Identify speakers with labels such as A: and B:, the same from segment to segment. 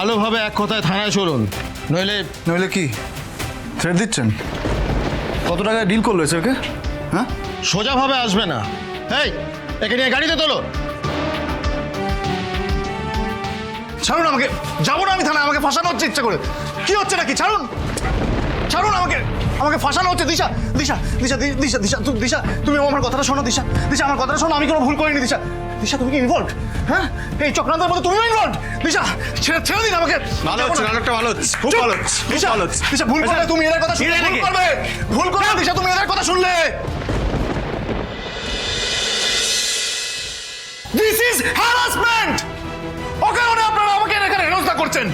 A: ভালোভাবে এক কথায় থানায় চলুন। নইলে
B: নইলে কি? থ্রেট দিচ্ছেন? কত টাকায় ডিল করল এসে ওকে হ্যাঁ?
A: সোজাভাবে আসবে না। এই একে নিয়ে গাড়িতে তোলো।
B: ছাড়ুন আমাকে। যাব না আমি থানায় আমাকে ফাঁসানো হচ্ছে ইচ্ছা করে। কি হচ্ছে নাকি? ছাড়ুন। ছাড়ুন আমাকে। আমাকে ফাঁসানো হচ্ছে। দিশা দিশা দিশা দিশা দিশা দিশা তুমি আমার কথাটা শোনো দিশা। দিশা আমার কথাটা শোনো আমি কোনো ভুল করিনি দিশা। দিশা তুমি কি ইনভলভ হ্যাঁ? এই চক্রান্তের মধ্যে তুমিও ইনভলভ দিশা ছেড়ে ছেড়ে দিন আমাকে।
A: ভালো হচ্ছে নাটকটা ভালো হচ্ছে খুব ভালো হচ্ছে
B: দিশা,
A: ভালো হচ্ছে।
B: দিশা ভুল করলে তুমি এদের কথা শুনলে। ভুল? করবে। ভুল করলে দিশা তুমি এদের কথা শুনলে। দিস ইজ হ্যারাসমেন্ট ওকে ওনে আপনারা আমাকে এখানে হেনস্থা করছেন।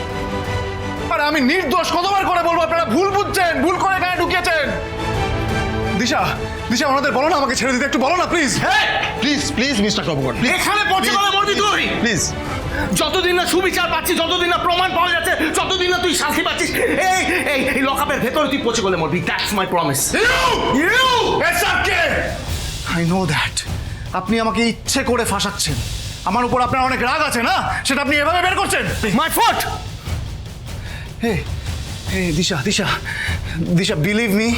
B: আরে আমি নির্দোষ কতবার করে বলব আপনারা ভুল বুঝছেন ভুল করে এখানে ঢুকিয়েছেন? দিশা দিশা ওনাদের বলো না আমাকে ছেড়ে দিতে একটু বলো না প্লিজ হ্যাঁ
A: প্লিজ প্লিজ মিস্টার প্লিজ
C: এখানে পচে গেলে মরবি তুই।
A: প্লিজ
C: যতদিন না সুবিচার পাচ্ছি যতদিন না প্রমাণ পাওয়া যাচ্ছে ততদিন না তুই শাস্তি পাচ্ছিস এই এই এই লকআপের ভেতরে তুই পচে গেলে মরবি that's my promise
B: you you SRK! I know that আপনি আমাকে ইচ্ছে করে ফাঁসাচ্ছেন। আমার উপর আপনার অনেক রাগ আছে না? সেটা আপনি এভাবে বের করছেন?
C: My foot
B: hey hey Disha Disha Disha believe me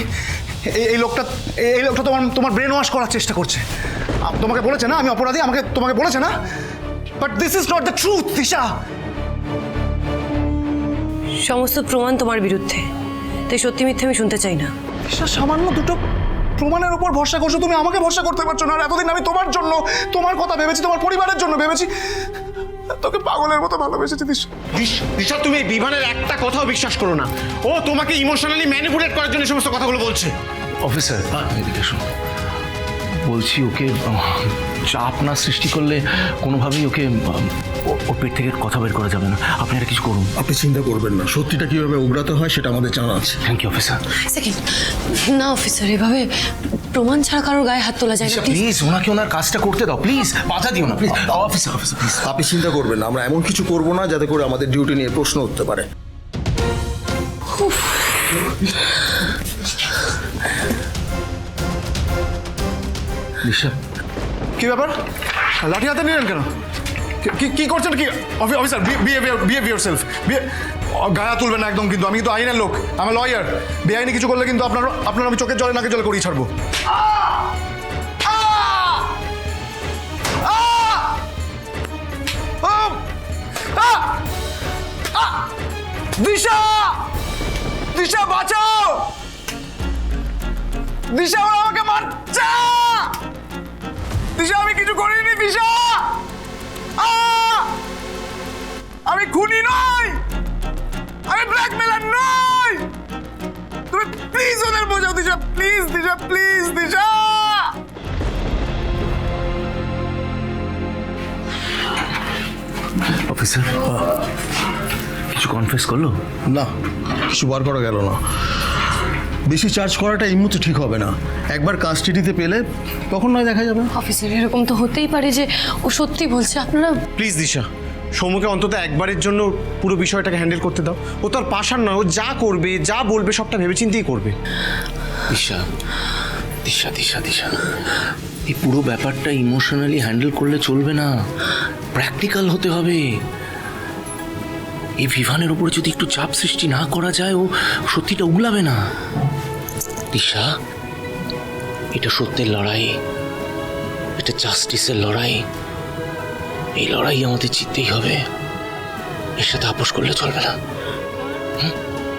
B: এই লোকটা এই- লোকটা তোমার তোমার ব্রেন ওয়াশ করার চেষ্টা করছে। তোমাকে বলেছে না আমি অপরাধী আমাকে তোমাকে বলেছে না? But this is not the truth Disha.
D: সমস্ত প্রমাণ তোমার বিরুদ্ধে। তাই সত্যি মিথ্যে আমি শুনতে চাই না।
B: দিশা সামান্য দুটো প্রমাণের উপর ভরসা করছ তুমি আমাকে ভরসা করতে পারছ না আর এতদিন আমি তোমার জন্য তোমার কথা ভেবেছি তোমার পরিবারের জন্য ভেবেছি। তোকে পাগলের মতো ভালোবেসেছি দিশা
A: দিশা তুমি এই বিমানের একটা কথাও বিশ্বাস করো না। ও তোমাকে ইমোশনালি ম্যানিপুলেট করার জন্য এই সমস্ত কথাগুলো বলছে।
E: অফিসার এদিকে শোন বলছি ওকে চাপ না সৃষ্টি করলে কোনোভাবেই ওকে ও- পেট থেকে কথা বের করা যাবে না। আপনি একটা কিছু করুন।
F: আপনি চিন্তা করবেন না। সত্যিটা কীভাবে উগড়াতে হয় সেটা আমাদের জানা আছে।
E: থ্যাংক ইউ অফিসার
D: সেকেন্ড না অফিসার এভাবে প্রমাণ ছাড়া কারোর গায়ে হাত তোলা যায় না প্লিজ
E: ওনাকে ওনার কাজটা করতে দাও প্লিজ বাধা দিও না প্লিজ অফিসার অফিসার প্লিজ
F: আপনি চিন্তা করবেন না আমরা এমন কিছু করব না যাতে করে আমাদের ডিউটি নিয়ে প্রশ্ন উঠতে পারে।
E: দিশা
B: কি ব্যাপার? লাঠি হাতে নিলেন কেন? কি- করছেন? কি অফি- অফিসার বিহেভিয়ার বিহেভিয়ার সেলফ গায়া তুলবেন না একদম কিন্তু, আমি কিন্তু আইনের লোক আমি লয়ার বেআইনি কিছু করলে কিন্তু আপনার আপনার আমি চোখের জলে নাকে জলে করিয়ে ছাড়বো। দিশা! দিশা, বাঁচাও! দিশা, ওরা আমাকে মারছে! দিশা, আমি কিছু করিনি, দিশা! আমি খুনি নই! আমি ব্ল্যাকমেলার নই তুমি প্লিজ ওদের বোঝাও Disha please Disha please Disha!
E: Officer কিছু কনফেস করল?
F: না কিছু বার করা গেল না। বেশি চার্জ করাটা এই মুহূর্তে ঠিক হবে না। একবার কাস্টডিতে পেলে তখন নয় দেখা যাবে।
D: অফিসার এরকম তো হতেই পারে যে ও সত্যি বলছে। আপনারা
A: প্লিজ দিশা সৌমুকে অন্তত একবারের জন্য পুরো বিষয়টাকে হ্যান্ডেল করতে দাও। ও তো আর পাশার নয়, ও যা করবে, যা বলবে, সবটা ভেবেচিন্তেই করবে।
E: দিশা দিশা দিশা দিশা, এই পুরো ব্যাপারটা ইমোশনালি হ্যান্ডেল করলে চলবে না। প্র্যাকটিক্যাল হতে হবে। এই ভিভানের উপরে যদি একটু চাপ সৃষ্টি না করা যায়, ও সত্যিটা উগলাবে না। দিশা, এটা সত্যের লড়াই, এটা জাস্টিসের লড়াই। এই লড়াই আমাদের জিততেই হবে। এর সাথে আপোষ করলে চলবে না।